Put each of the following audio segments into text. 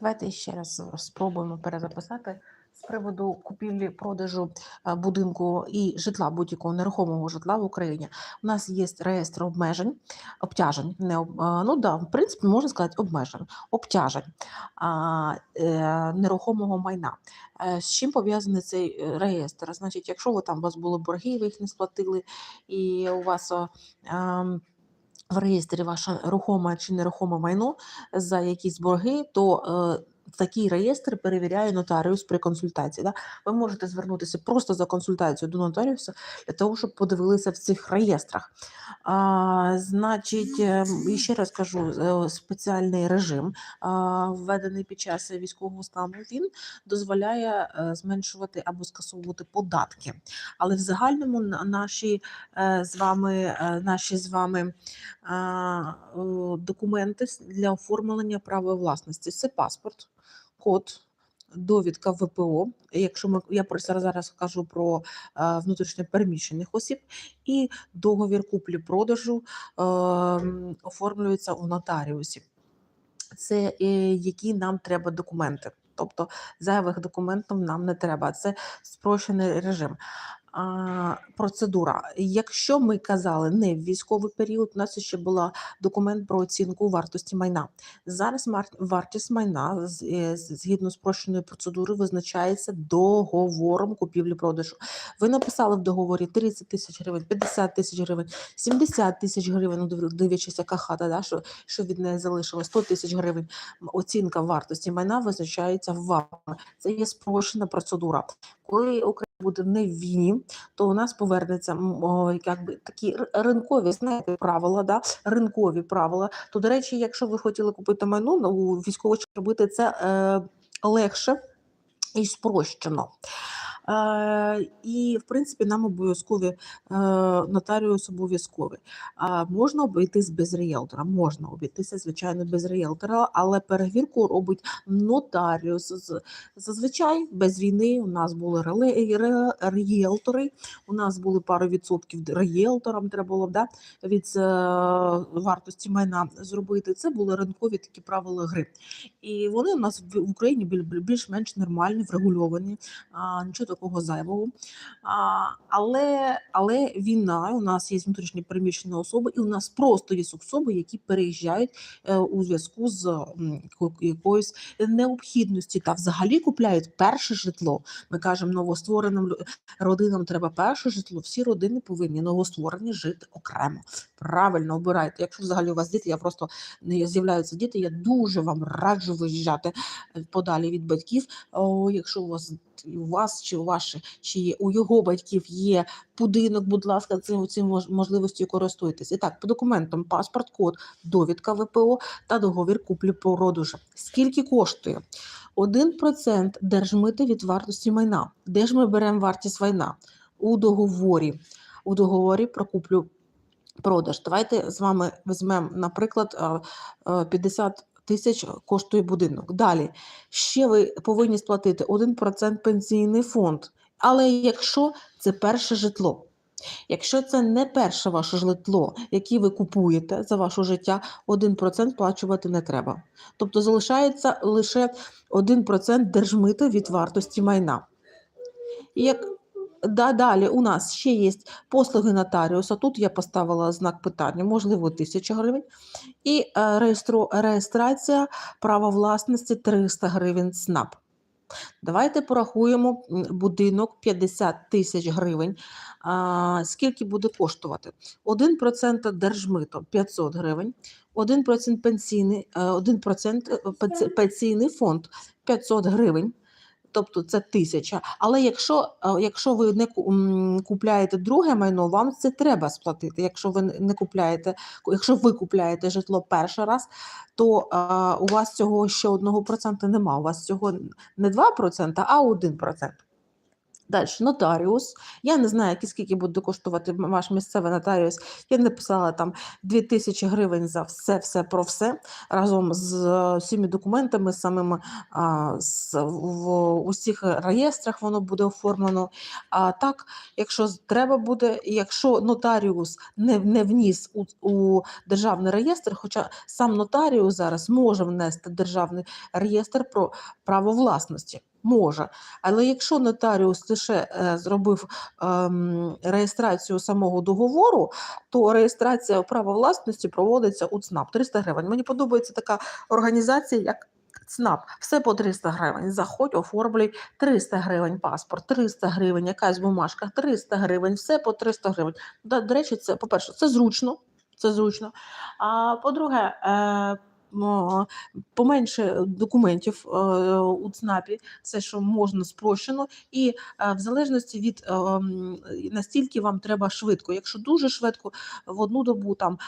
Давайте ще раз спробуємо перезаписати з приводу купівлі-продажу е, будинку і житла, будь-якого нерухомого житла в Україні. У нас є реєстр обмежень, обтяжень. Не об- ну да, в принципі, можна сказати обмежень, обтяжень а, е, нерухомого майна. Е, З чим пов'язаний цей е, реєстр? Значить, якщо ви там у вас були борги, ви їх не сплатили, і у вас. е, ем, в реєстрі ваше рухоме чи нерухоме майно за якісь борги, то е, такий реєстр перевіряє нотаріус при консультації. Да? Ви можете звернутися просто за консультацією до нотаріуса для того, щоб подивилися в цих реєстрах. А, значить, е, ще раз кажу, е, спеціальний режим, введений під час військового стану, він дозволяє зменшувати або скасовувати податки. Але в загальному наші з вами, наші з вами документи для оформлення права власності. Це паспорт, код, довідка ВПО. Якщо ми я про зараз кажу про а, внутрішньо переміщених осіб, і договір куплі-продажу ем, оформлюється у нотаріусі. Це е, які нам треба документи. Тобто зайвих документів нам не треба. Це спрощений режим. Процедура. Якщо ми казали не в військовий період, у нас ще була документ про оцінку вартості майна. Зараз вартість майна з- е, з- згідно спрощеної процедури визначається договором купівлі-продажу. Ви написали в договорі 30 тисяч гривень, 50 тисяч гривень, 70 тисяч гривень, ну, див- дивлячись, яка хата, да, що, що від неї залишилось, 100 тисяч гривень. Оцінка вартості майна визначається вами. Це є спрощена процедура. Коли буде не в війні, то у нас повернеться о, якби такі ринкові, знаєте, правила, да? ринкові правила. То, до речі, якщо ви хотіли купити майно, ну, у військово робити це е, легше і спрощено. І, в принципі, нам обов'язкові нотаріус обов'язковий. Можна обійтись без ріелтора? Можна обійтися, звичайно, без ріелтора, але перевірку робить нотаріус. Зазвичай без війни у нас були ріелтори, у нас були пару відсотків ріелторам треба було да, від е, вартості майна зробити. Це були ринкові такі правила гри. І вони у нас в Україні біль- біль- більш-менш нормальні, врегульовані, нічого такого зайвого. А, але, але війна, у нас є внутрішні переміщені особи, і у нас просто є особи, які переїжджають е, у зв'язку з якоюсь необхідності та взагалі купляють перше житло. Ми кажемо, новоствореним родинам треба перше житло. Всі родини повинні новостворені жити окремо. Правильно обирайте. Якщо взагалі у вас діти, я просто не з'являються діти, я дуже вам раджу виїжджати е, подалі від батьків. О, якщо у вас у вас чи у ваших, чи у його батьків є будинок, будь ласка, цим, цим можливістю користуйтесь. І так, по документам паспорт, код, довідка ВПО та договір куплі-продажу. Скільки коштує? 1% держмити від вартості майна. Де ж ми беремо вартість майна? У договорі. У договорі про куплю продаж. Давайте з вами візьмемо, наприклад, а, а, 50 тисяч коштує будинок. Далі ще ви повинні сплатити 1% пенсійний фонд. Але якщо це перше житло, якщо це не перше ваше житло, яке ви купуєте за ваше життя, 1% сплачувати не треба. Тобто залишається лише 1% держмита від вартості майна. Як да, далі у нас ще є послуги нотаріуса. Тут я поставила знак питання, можливо, 1000 гривень. І е, реєстру, реєстрація права власності 300 гривень СНАП. Давайте порахуємо будинок 50 тисяч гривень. А, скільки буде коштувати? 1% держмито 500 гривень, 1% пенсійний, е, 1% пенсійний фонд 500 гривень. Тобто це тисяча. Але якщо, е, якщо ви не купляєте друге майно, вам це треба сплатити. Якщо ви не- купляєте, якщо ви купляєте житло перший раз, то е, у вас цього ще одного процента немає. У вас цього не 2%, а 1%. Далі нотаріус. Я не знаю, скільки буде коштувати ваш місцевий нотаріус. Я написала там 2000 гривень за все, все про все разом з е, всіми документами, самими а, з, в усіх реєстрах воно буде оформлено. А так, якщо треба буде, якщо нотаріус не, не вніс у, у державний реєстр, хоча сам нотаріус зараз може внести державний реєстр про право власності. Може, але якщо нотаріус лише е, зробив ем, реєстрацію самого договору, то реєстрація права власності проводиться у ЦНАП 300 гривень. Мені подобається така організація, як ЦНАП. Все по 300 гривень. Заходь, оформлюй 300 гривень паспорт, 300 гривень, якась бумажка, 300 гривень, все по 300 гривень. До, речі, це, по-перше, це зручно. Це зручно. А по-друге, е, поменше документів е, у ЦНАПі, все, що можна спрощено, і е, в залежності від е, настільки вам треба швидко. Якщо дуже швидко, в одну добу там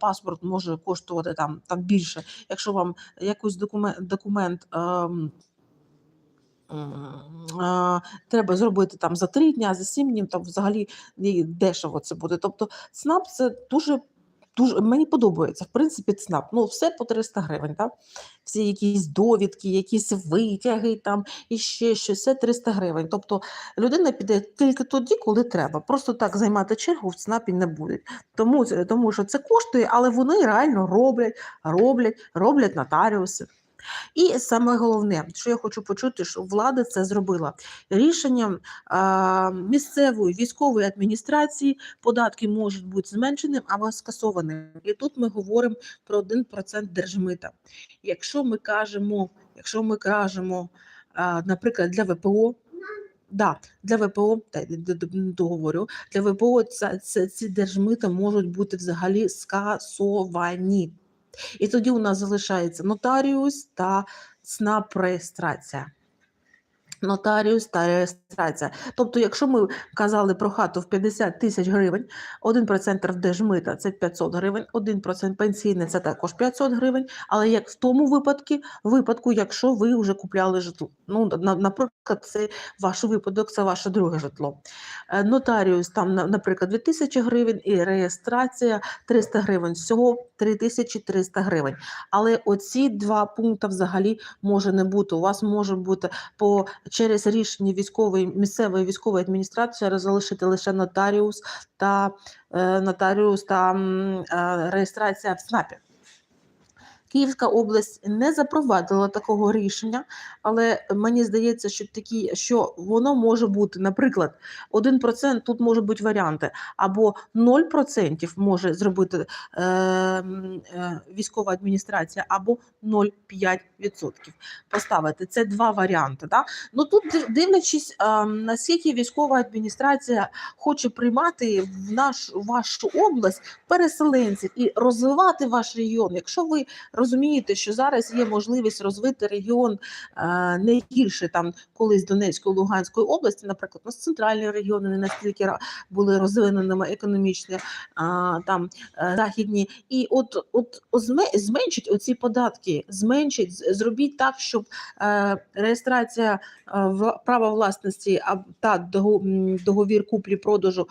паспорт може коштувати там, там більше. Якщо вам якийсь документ, документ треба зробити там за три дні, за сім днів, там взагалі дешево це буде. Тобто ЦНАП це дуже. Дуже мені подобається, в принципі, ЦНАП. Ну, все по 300 гривень, так? Всі якісь довідки, якісь витяги там і ще щось, все 300 гривень. Тобто людина піде тільки тоді, коли треба. Просто так займати чергу в ЦНАПі не будуть. Тому, тому що це коштує, але вони реально роблять, роблять, роблять нотаріуси. І саме головне, що я хочу почути, що влада це зробила рішенням а, місцевої військової адміністрації. Податки можуть бути зменшеним або скасованим. І тут ми говоримо про 1% держмита. Якщо ми кажемо, якщо ми кажемо, а, наприклад, для ВПО. Да, для ВПО, та, договорю, для ВПО ці держмита можуть бути взагалі скасовані. І тоді у нас залишається нотаріус та ЦНАП реєстрація. Нотаріус та реєстрація. Тобто, якщо ми казали про хату в 50 тисяч гривень, 1% держмита це 500 гривень, 1% пенсійне це також 500 гривень. Але як в тому випадку, випадку, якщо ви вже купляли житло. Ну, наприклад, це ваш випадок, це ваше друге житло. Е, Нотаріус там, на- наприклад, 2000 гривень і реєстрація 300 гривень. Всього 3300 гривень. Але оці два пункти взагалі може не бути. У вас може бути по через рішення військової місцевої військової адміністрації залишити лише нотаріус та е, нотаріус та е, реєстрація в ЦНАПі. Київська область не запровадила такого рішення, але мені здається, що такі, що воно може бути, наприклад, 1% тут можуть бути варіанти, або 0% може зробити е, е, військова адміністрація, або 0,5% поставити. Це два варіанти. Да? Ну тут дивлячись, е, наскільки військова адміністрація хоче приймати в наш вашу область переселенців і розвивати ваш регіон. Якщо ви розумієте, що зараз є можливість розвити регіон е, не гірше там колись Донецької Луганської області, наприклад, у нас центральні регіони не настільки були розвиненими економічно, там е, західні, і от от озме- зменшить оці податки, зменшить, зробіть так, щоб е, реєстрація права власності та дого- договір куплі-продажу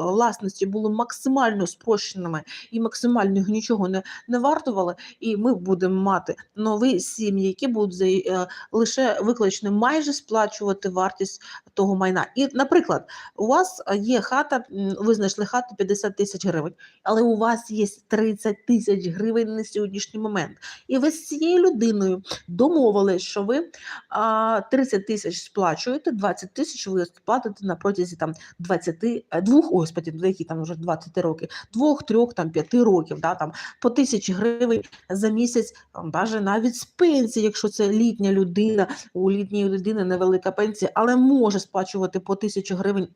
власності були максимально спрощеними і максимально нічого не, не вартували, і ми будемо мати нові сім'ї, які будуть за- е, лише виключно майже сплачувати вартість того майна. І, наприклад, у вас є хата, ви знайшли хату 50 тисяч гривень, але у вас є 30 тисяч гривень на сьогоднішній момент. І ви з цією людиною домовились, що ви а, 30 тисяч сплачуєте, 20 тисяч ви сплатите на протязі там 20, е, двох, ой, господи, ну, які там вже 20 років, двох, трьох, там п'яти років, да, там по тисячі гривень за місяць, баже навіть з пенсії, якщо це літня людина, у літньої людини невелика пенсія, але може сплачувати по тисячу гривень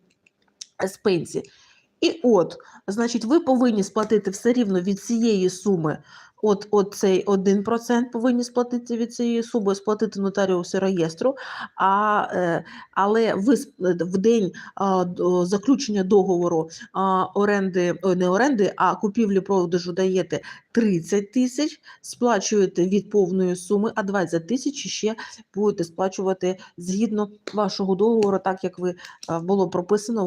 з пенсії. І от, значить, ви повинні сплатити все рівно від цієї суми От, от цей 1% повинні сплатити від цієї суми, сплатити нотаріусу реєстру, а, е, але ви в день заключення договору оренди, не оренди, а купівлі-продажу даєте 30 тисяч, сплачуєте від повної суми, а 20 тисяч ще будете сплачувати згідно вашого договору, так як ви було прописано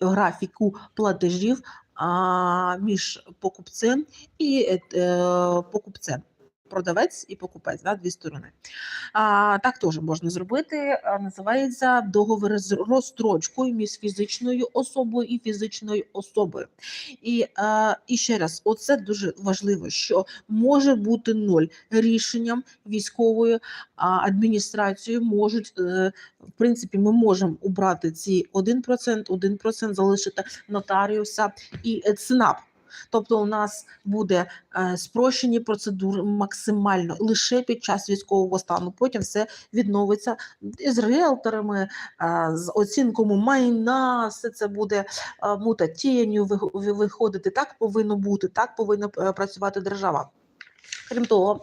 в графіку платежів між покупцем і е, е, покупцем. Продавець і покупець, да, дві сторони. А, так теж можна зробити. Називається договір з розстрочкою між фізичною особою і фізичною особою. І, а, і ще раз, оце дуже важливо, що може бути ноль рішенням військової адміністрації можуть, е, в принципі, ми можемо убрати ці 1%, 1% залишити нотаріуса і е, ЦНАП. Тобто у нас буде е, спрощені процедури максимально лише під час військового стану. Потім все відновиться з риелторами, е, з оцінкою майна, все це буде мута мутатінню виходити. Так повинно бути, так повинна е, працювати держава. Крім того,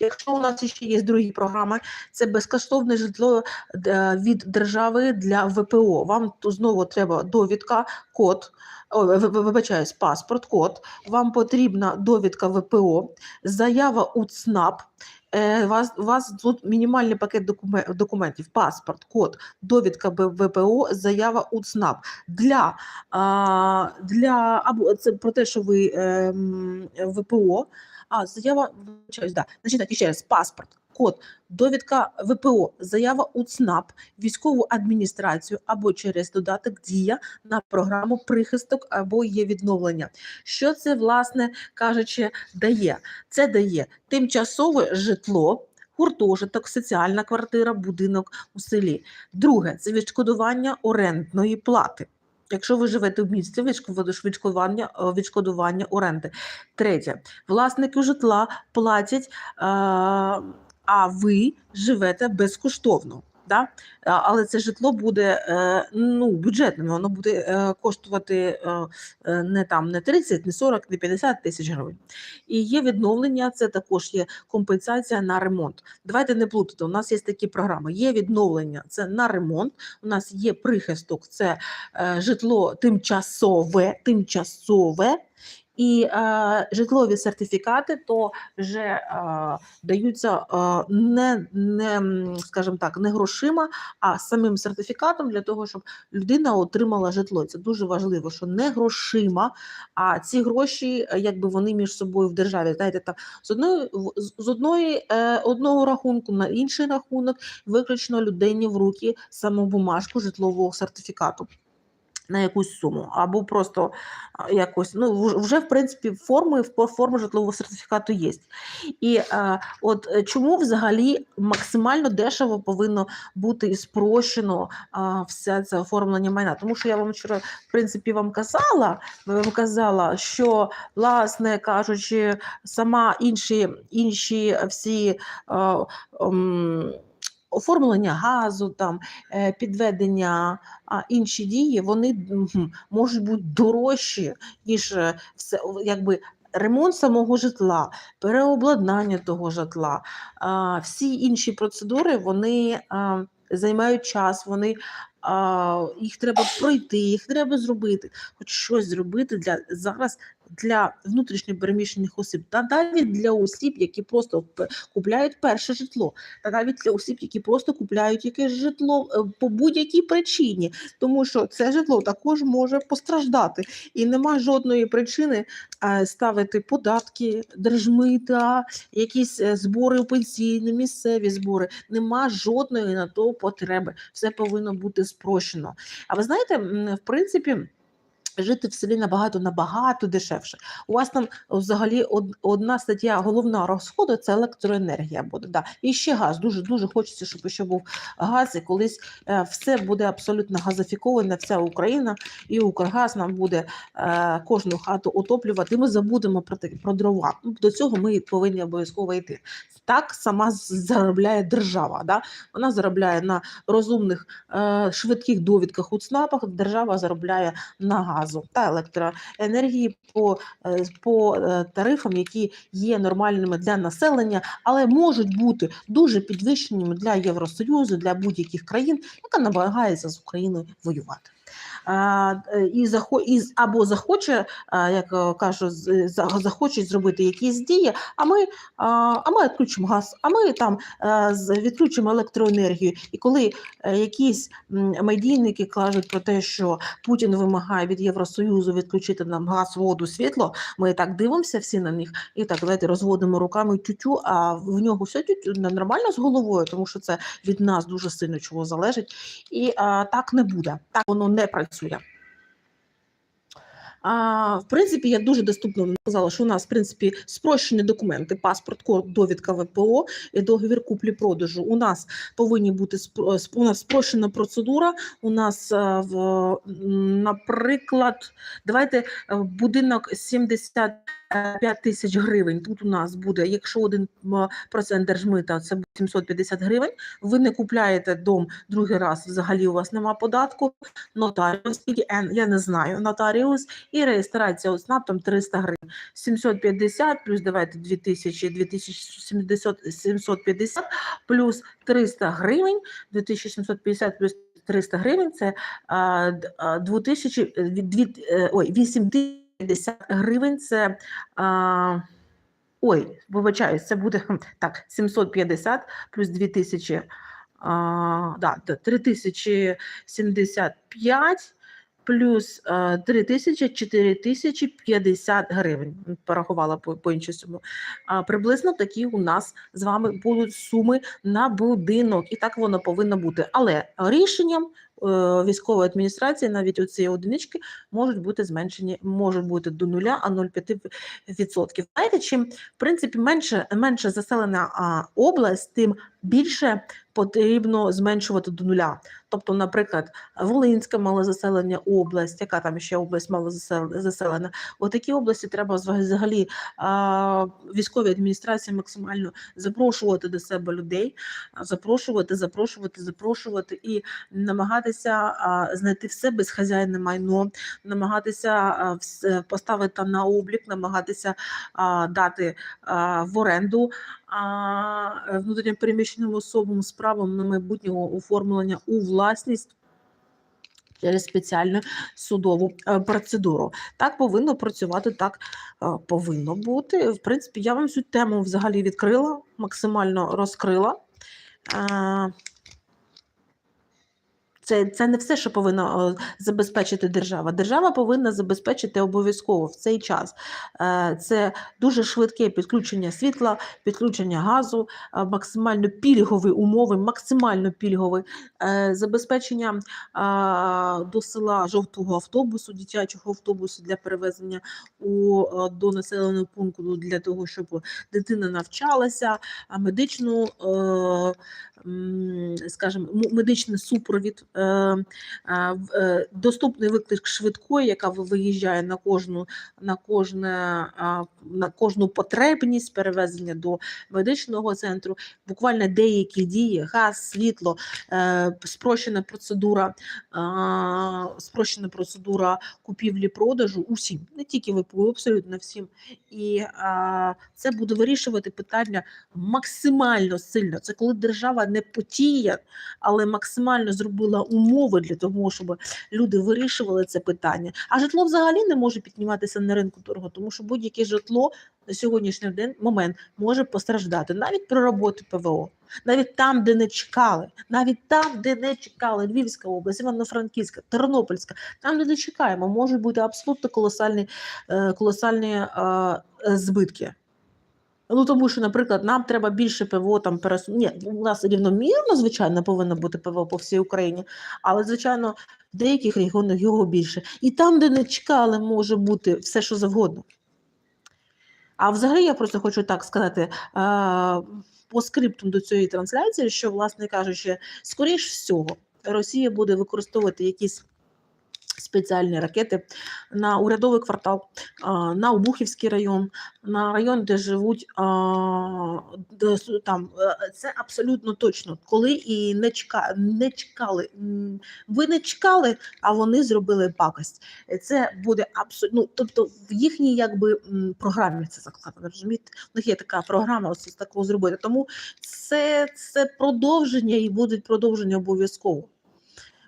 якщо у нас ще є другі програми, це безкоштовне житло е, від держави для ВПО. Вам знову треба довідка, код. Ой, ви- ви- вибачаюсь, паспорт, код. Вам потрібна довідка ВПО, заява у ЦНАП. Е, У вас, у вас тут мінімальний пакет докуме- документів: паспорт, код, довідка ВПО, заява у ЦНАП. Для, для або це про те, що ви ем, ВПО, а заява вибачаюсь, да. Значить, так, ще раз, паспорт, код, довідка ВПО, заява у ЦНАП, військову адміністрацію або через додаток Дія на програму прихисток або є відновлення. Що це, власне кажучи, дає? Це дає тимчасове житло. Гуртожиток, соціальна квартира, будинок у селі. Друге це відшкодування орендної плати. Якщо ви живете в місті, відшкод- відшкодування, е, відшкодування оренди. Третє, власники житла платять, е, а ви живете безкоштовно. Да? Але це житло буде е, ну, бюджетним, воно буде е, коштувати е, не там не 30, не 40, не 50 тисяч гривень. І є відновлення, це також є компенсація на ремонт. Давайте не плутати. У нас є такі програми. Є відновлення, це на ремонт. У нас є прихисток, це житло тимчасове, тимчасове. І е, житлові сертифікати то вже е, даються е, не, не, скажімо так, не грошима, а самим сертифікатом для того, щоб людина отримала житло. Це дуже важливо, що не грошима, а ці гроші, е, якби вони між собою в державі, знаєте, там з одної з одної е, одного рахунку на інший рахунок, виключно людині в руки саму бумажку житлового сертифікату. На якусь суму, або просто якось, ну вже в принципі форми форми житлового сертифікату є. І е, от е, чому взагалі максимально дешево повинно бути і спрощено а, все це оформлення майна? Тому що я вам вчора, в принципі, вам казала, вам казала, що, власне кажучи, сама інші, інші всі. е, ем, Оформлення газу, там е, підведення, а інші дії вони можуть бути дорожчі, ніж е, все якби ремонт самого житла, переобладнання того житла. Всі інші процедури вони займають час, вони їх треба пройти, їх треба зробити, хоч щось зробити для зараз для внутрішньопереміщених осіб, та навіть для осіб, які просто купляють перше житло, та навіть для осіб, які просто купляють якесь житло е, по будь-якій причині, тому що це житло також може постраждати, і нема жодної причини е, ставити податки, держмита, якісь е, збори пенсійні, місцеві збори. Нема жодної на то потреби. Все повинно бути спрощено. А ви знаєте, в принципі. Жити в селі набагато набагато дешевше. У вас там взагалі одна стаття головна розходу це електроенергія буде. Да. І ще газ. Дуже дуже хочеться, щоб ще був газ, і колись е, все буде абсолютно газифіковане, вся Україна, і Укргаз нам буде е, кожну хату отоплювати. Ми забудемо про про дрова. Ну, До цього ми повинні обов'язково йти. Так сама заробляє держава. Да? Вона заробляє на розумних е, швидких довідках у ЦНАПах. Держава заробляє на газу. Газу та електроенергії по, е, по е, тарифам, які є нормальними для населення, але можуть бути дуже підвищеними для Євросоюзу, для будь-яких країн, яка намагається з Україною воювати. Е, і захо і або захоче, як е, кажуть, з- за- захочуть зробити якісь дії, а ми, а, ми відключимо газ, а ми там е, відключимо електроенергію. І коли е, якісь медійники кажуть про те, що Путін вимагає від Євросоюзу відключити нам газ, воду, світло, ми так дивимося всі на них і так знаєте, розводимо руками тютю, а в нього все тютю нормально з головою, тому що це від нас дуже сильно чого залежить. І а, так не буде. Так воно не працює працює. А, В принципі, я дуже доступно сказала, що у нас в принципі спрощені документи, паспорт, код, довідка ВПО і договір куплі-продажу. У нас повинні бути у нас спрощена процедура. У нас, е, наприклад, давайте е, будинок 70 Е, 5 тисяч гривень. Тут у нас буде, якщо 1% держмита, це 750 гривень. Ви не купляєте дом другий раз, взагалі у вас нема податку. Нотаріус, я не знаю, нотаріус і реєстрація Ось там 300 гривень. 750 плюс давайте 2000, 2700, 750 плюс 300 гривень, 2750 плюс 300 гривень, це е, 2000, 2, е, ой, 8 тисяч 50 гривень це. А, Ой, вибачаю, це буде так: 750 плюс 2000, а, да, 3075 плюс а, 3000, 4050 гривень. Порахувала по, по іншій сумі. А, Приблизно такі у нас з вами будуть суми на будинок, і так воно повинно бути. Але рішенням військової адміністрації навіть у цієї одинички можуть бути зменшені, можуть бути до нуля, а 0,5 відсотків. Знаєте, чим в принципі менше, менше заселена область, тим більше потрібно зменшувати до нуля. Тобто, наприклад, Волинська малозаселення область, яка там ще область мало засел- заселена. Отакі області треба взагалі військовій адміністрації максимально запрошувати до себе людей, запрошувати, запрошувати, запрошувати і намагатися знайти все безхазяйне майно, намагатися поставити на облік, намагатися дати в оренду а, внутрішньо переміщеним особам з правом на майбутнього оформлення у власність. Через спеціальну судову е, процедуру. Так повинно працювати, так е, повинно бути. В принципі, я вам цю тему взагалі відкрила, максимально розкрила. Це, це не все, що повинна забезпечити держава. Держава повинна забезпечити обов'язково в цей час. Е, Це дуже швидке підключення світла, підключення газу, е, максимально пільгові умови, максимально пільгові е, забезпечення до села жовтого автобусу, дитячого автобусу для перевезення у, до населеного пункту для того, щоб дитина навчалася, медичну, скажімо, медичний супровід, доступний виклик швидкої, яка виїжджає на кожну на кожне на кожну потребність перевезення до медичного центру. Буквально деякі дії, газ, світло, е, спрощена процедура, спрощена процедура купівлі-продажу усім, не тільки ВПО, абсолютно всім. І це буде вирішувати питання максимально сильно. Це коли держава не потіє, але максимально зробила умови для того, щоб люди вирішували це питання. А житло взагалі не може підніматися на ринку торгу, тому що будь-яке житло на сьогоднішній день момент може постраждати навіть при роботі ПВО. Навіть там, де не чекали, навіть там, де не чекали, Львівська область, Івано-Франківська, Тернопільська, там, де не чекаємо, можуть бути абсолютно колосальні, е, колосальні е, збитки. Ну, тому що, наприклад, нам треба більше ПВО там пересу... Ні, у нас рівномірно, звичайно, повинно бути ПВО по всій Україні, але, звичайно, в деяких регіонах його більше. І там, де не чекали, може бути все, що завгодно. А взагалі я просто хочу так сказати по скриптум до цієї трансляції, що, власне кажучи, скоріш всього, Росія буде використовувати якісь спеціальні ракети на урядовий квартал, на Обухівський район, на район, де живуть де там. е, Це абсолютно точно. Коли і не чека, не чекали. Ви не чекали, а вони зробили пакость. Це буде абсолютно. Ну, тобто в їхній якби програмі це закладено. Розумієте? У них є така програма, ось такого зробити. Тому це, це продовження і буде продовження обов'язково.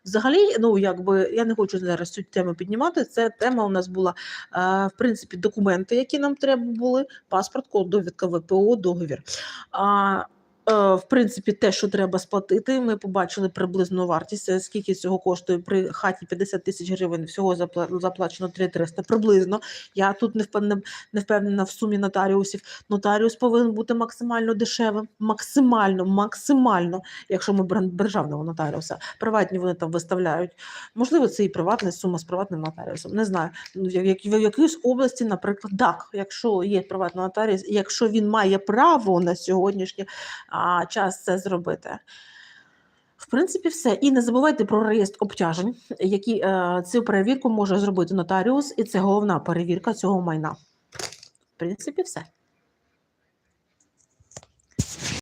Взагалі, ну якби я не хочу зараз цю тему піднімати. Це тема у нас була е, в принципі документи, які нам треба були: паспорт, довідка ВПО, договір. А, в принципі, те, що треба сплатити, ми побачили приблизну вартість. е, Скільки цього коштує при хаті 50 тисяч гривень, всього запла- заплачено 3300 приблизно. Я тут не впевнена, не впевнена в сумі нотаріусів. Нотаріус повинен бути максимально дешевим, максимально, максимально, якщо ми беремо державного нотаріуса. Приватні вони там виставляють. Можливо, це і приватна сума з приватним нотаріусом. Не знаю. Ну, як- в якійсь області, наприклад, так, якщо є приватний нотаріус, якщо він має право на сьогоднішній а, час це зробити. В принципі, все. І не забувайте про реєстр обтяжень, які е, цю перевірку може зробити нотаріус, і це головна перевірка цього майна. В принципі, все.